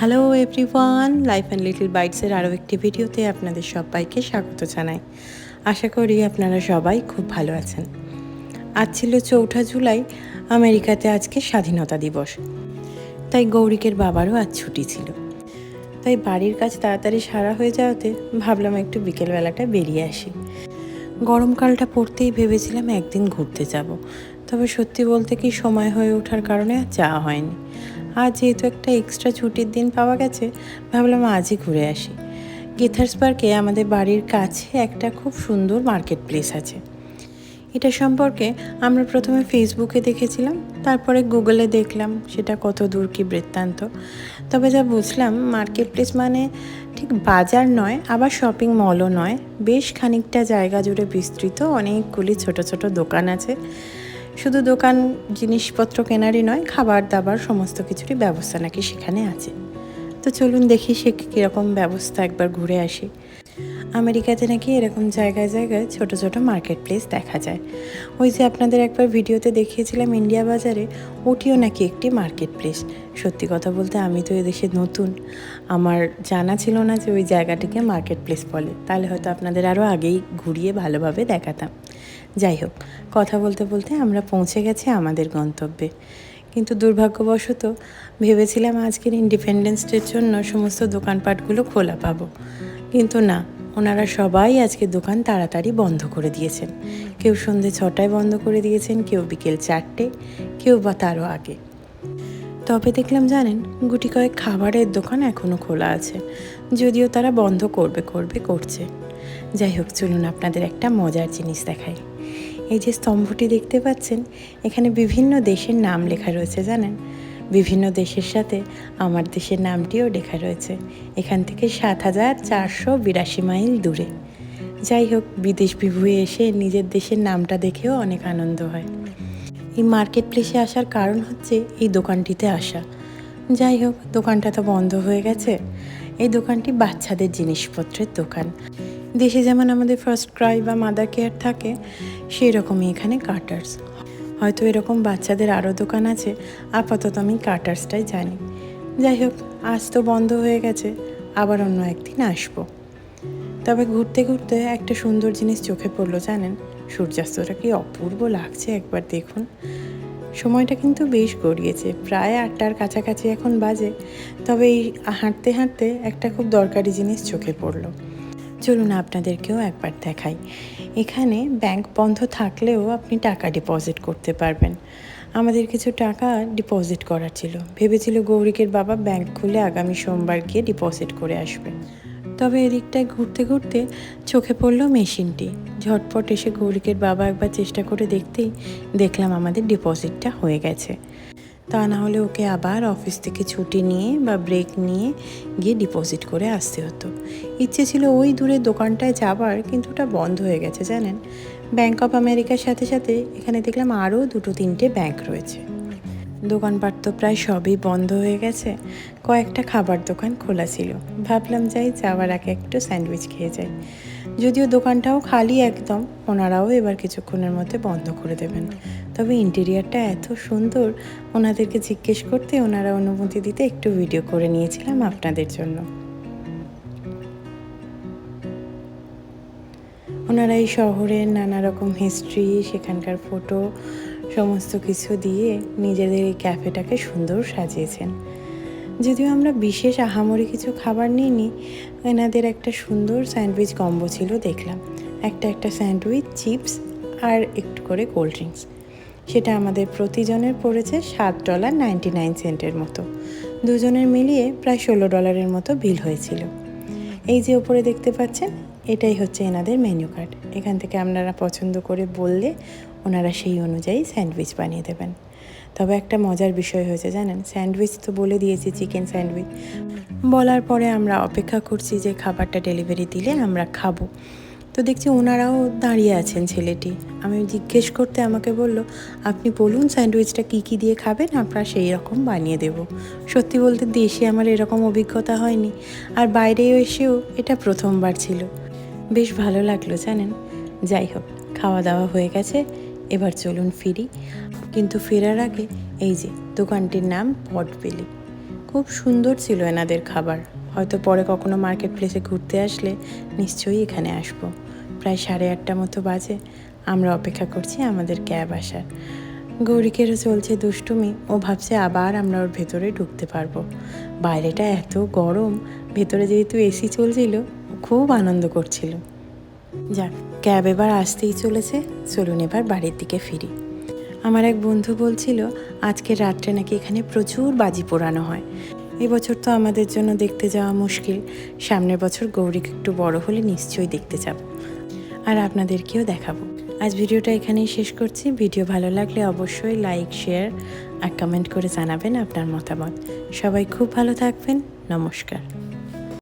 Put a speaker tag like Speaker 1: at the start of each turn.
Speaker 1: Hello everyone life and little বাইটসের আরও একটি ভিডিওতে আপনাদের সবাইকে স্বাগত জানাই। আশা করি আপনারা সবাই খুব ভালো আছেন। আজ ছিল চৌঠা জুলাই, আমেরিকাতে আজকে স্বাধীনতা দিবস। তাই গৌরিকের বাবারও আজ ছুটি ছিল। তাই বাড়ির কাজ তাড়াতাড়ি সারা হয়ে যাওয়াতে ভাবলাম একটু বিকেলবেলাটা বেরিয়ে আসি। গরমকালটা পড়তেই ভেবেছিলাম একদিন ঘুরতে যাব। তবে সত্যি বলতে কি সময় হয়ে ওঠার কারণে আর যাওয়া হয়নি। আজ যেহেতু একটা এক্সট্রা ছুটির দিন পাওয়া গেছে, ভাবলাম আজই ঘুরে আসি। গেথার্স পার্কে আমাদের বাড়ির কাছে একটা খুব সুন্দর মার্কেট প্লেস আছে। এটা সম্পর্কে আমরা প্রথমে ফেসবুকে দেখেছিলাম, তারপরে গুগলে দেখলাম সেটা কত দূর কি বৃত্তান্ত। তবে যা বুঝলাম মার্কেট প্লেস মানে ঠিক বাজার নয়, আবার শপিং মলও নয়। বেশ খানিকটা জায়গা জুড়ে বিস্তৃত, অনেকগুলি ছোট ছোট দোকান আছে। শুধু দোকান, জিনিসপত্র কেনারই নয়, খাবার দাবার, সমস্ত কিছুরই ব্যবস্থা নাকি সেখানে আছে। তো চলুন দেখি সে কীরকম ব্যবস্থা একবার ঘুরে আসি। আমেরিকাতে নাকি এরকম জায়গায় জায়গায় ছোট ছোট মার্কেট প্লেস দেখা যায়। ওই যে আপনাদের একবার ভিডিওতে দেখিয়েছিলাম ইন্ডিয়া বাজারে, ওটিও নাকি একটি মার্কেট প্লেস সত্যি কথা বলতে আমি তো এদেশে নতুন। আমার জানা ছিল না যে ওই জায়গাটিকে মার্কেট প্লেস বলে। তাহলে হয়তো আপনাদের আরও আগেই ঘুরিয়ে ভালোভাবে দেখাতাম। যাই হোক, কথা বলতে বলতে আমরা পৌঁছে গেছি আমাদের গন্তব্যে। কিন্তু দুর্ভাগ্যবশত ভেবেছিলাম আজকের ইন্ডিপেন্ডেন্স ডের জন্য সমস্ত দোকানপাটগুলো খোলা পাবো। কিন্তু না, ওনারা সবাই আজকে দোকান তাড়াতাড়ি বন্ধ করে দিয়েছেন। কেউ সন্ধে ছটায় বন্ধ করে দিয়েছেন, কেউ বিকেল চারটে, কেউ বা তারও আগে। তবে দেখলাম জানেন, গুটি কয়েক খাবারের দোকান এখনও খোলা আছে, যদিও তারা বন্ধ করবে করবে, করছে। যাই হোক, চলুন আপনাদের একটা মজার জিনিস দেখাই। এই যে স্তম্ভটি দেখতে পাচ্ছেন, এখানে বিভিন্ন দেশের নাম লেখা রয়েছে, জানেন? বিভিন্ন দেশের সাথে আমার দেশের নামটিও লেখা রয়েছে। এখান থেকে সাত হাজার চারশো বিরাশি মাইল দূরে। যাই হোক, বিদেশ বিভুয়ে এসে নিজের দেশের নামটা দেখেও অনেক আনন্দ হয়। এই মার্কেট প্লেসে আসার কারণ হচ্ছে এই দোকানটিতে আসা। যাই হোক, দোকানটা তো বন্ধ হয়ে গেছে। এই দোকানটি বাচ্চাদের জিনিসপত্রের দোকান। দেশে যেমন আমাদের ফার্স্ট ক্রাই বা মাদার কেয়ার থাকে সেই রকমই এখানে কাটার্স হয়তো এরকম বাচ্চাদের আরও দোকান আছে, আপাতত আমি কাটার্সটাই জানি। যাই হোক, আজ তো বন্ধ হয়ে গেছে, আবার অন্য একদিন আসব। তবে ঘুরতে ঘুরতে একটা সুন্দর জিনিস চোখে পড়ল জানেন, সূর্যাস্তটা কি অপূর্ব লাগছে একবার দেখুন। সময়টা কিন্তু বেশ গড়িয়েছে, প্রায় আটটার কাছাকাছি এখন বাজে, তবে এই হাঁটতে হাঁটতে একটা খুব দরকারি জিনিস চোখে পড়ল। চলুন আপনাদেরকেও একবার দেখাই। এখানে ব্যাংক বন্ধ থাকলেও আপনি টাকা ডিপোজিট করতে পারবেন। আমাদের কিছু টাকা ডিপোজিট করার ছিল। ভেবেছিল গৌরিকের বাবা ব্যাংক খুলে আগামী সোমবার গিয়ে ডিপোজিট করে আসবে। তবে এদিকটায় ঘুরতে ঘুরতে চোখে পড়ল মেশিনটি। ঝটপট এসে গৌরিকের বাবা একবার চেষ্টা করে দেখতেই দেখলাম আমাদের ডিপোজিটটা হয়ে গেছে। তা না হলে ওকে আবার অফিস থেকে ছুটি নিয়ে বা ব্রেক নিয়ে গিয়ে ডিপোজিট করে আসতে হতো। ইচ্ছে ছিল ওই দূরে দোকানটায় যাবার, কিন্তু ওটা বন্ধ হয়ে গেছে, জানেন? ব্যাংক অফ আমেরিকার সাথে সাথে এখানে দেখলাম আরও দুটো তিনটে ব্যাংক রয়েছে। দোকানপাট তো প্রায় সবই বন্ধ হয়ে গেছে। কয়েকটা খাবার দোকান খোলা ছিল। ভাবলাম যাই, যাওয়ার আগে একটু স্যান্ডউইচ খেয়ে যাই। যদিও দোকানটাও খালি একদম, ওনারাও এবার কিছুক্ষণের মধ্যে বন্ধ করে দেবেন। তবে ইন্টেরিয়ারটা এত সুন্দর, ওনাদেরকে জিজ্ঞেস করতে ওনারা অনুমতি দিতে একটু ভিডিও করে নিয়েছিলাম আপনাদের জন্য। ওনারা এই শহরের নানা রকম হিস্ট্রি সেখানকার ফটো সমস্ত কিছু দিয়ে নিজেদের এই ক্যাফেটাকে সুন্দর সাজিয়েছেন। যদিও আমরা বিশেষ আহামরি কিছু খাবার নিইনি, এনাদের একটা সুন্দর স্যান্ডউইচ কম্বো ছিল দেখলাম। একটা একটা স্যান্ডউইচ, চিপস আর একটু করে কোল্ড ড্রিঙ্কস। সেটা আমাদের প্রতিজনের পড়েছে সাত ডলার নাইনটি নাইন সেন্টের মতো। দুজনের মিলিয়ে প্রায় ষোলো ডলারের মতো বিল হয়েছিল। এই যে ওপরে দেখতে পাচ্ছেন, এটাই হচ্ছে এনাদের মেনু কার্ড এখান থেকে আপনারা পছন্দ করে বললে ওনারা সেই অনুযায়ী স্যান্ডউইচ বানিয়ে দেবেন। তবে একটা মজার বিষয় হয়েছে জানেন, স্যান্ডউইচ তো বলে দিয়েছি চিকেন স্যান্ডউইচ। বলার পরে আমরা অপেক্ষা করছি যে খাবারটা ডেলিভারি দিলে আমরা খাব। তো দেখছি ওনারাও দাঁড়িয়ে আছেন ছেলেটি। আমি জিজ্ঞেস করতে আমাকে বলল, আপনি বলুন স্যান্ডউইচটা কী কী দিয়ে খাবেন? আমরা সেই রকম বানিয়ে দেব। সত্যি বলতে দেশে আমার এরকম অভিজ্ঞতা হয়নি। আর বাইরেও এসেও এটা প্রথমবার ছিল। বেশ ভালো লাগল, জানেন? যাই হোক খাওয়া দাওয়া হয়ে গেছে, এবার চলুন ফিরি। কিন্তু ফেরার আগে এই যে, দোকানটির নাম পটবেলি। খুব সুন্দর ছিল এনাদের খাবার। হয়তো পরে কখনো মার্কেট প্লেসে ঘুরতে আসলে নিশ্চয়ই এখানে আসব। প্রায় সাড়ে আটটা মতো বাজে। আমরা অপেক্ষা করছি আমাদের ক্যাব আসার। গৌরিকেরও চলছে দুষ্টুমি। ও ভাবছে আবার আমরা ওর ভেতরে ঢুকতে পারব। বাইরেটা এত গরম, ভেতরে যেহেতু এসি চলছিল খুব আনন্দ করছিল। যাক, ক্যাব এবার আসতেই চলেছে। চলুন এবার বাড়ির দিকে ফিরি। আমার এক বন্ধু বলছিল আজকে রাত্রে নাকি এখানে প্রচুর বাজি পোড়ানো হয়। এবছর তো আমাদের জন্য দেখতে যাওয়া মুশকিল। সামনের বছর গৌরীকে একটু বড় হলে নিশ্চয়ই দেখতে যাব। আর আপনাদেরকেও দেখাবো। আজ ভিডিওটা এখানেই শেষ করছি। ভিডিও ভালো লাগলে অবশ্যই লাইক, শেয়ার আর কমেন্ট করে জানাবেন আপনার মতামত। সবাই খুব ভালো থাকবেন। নমস্কার।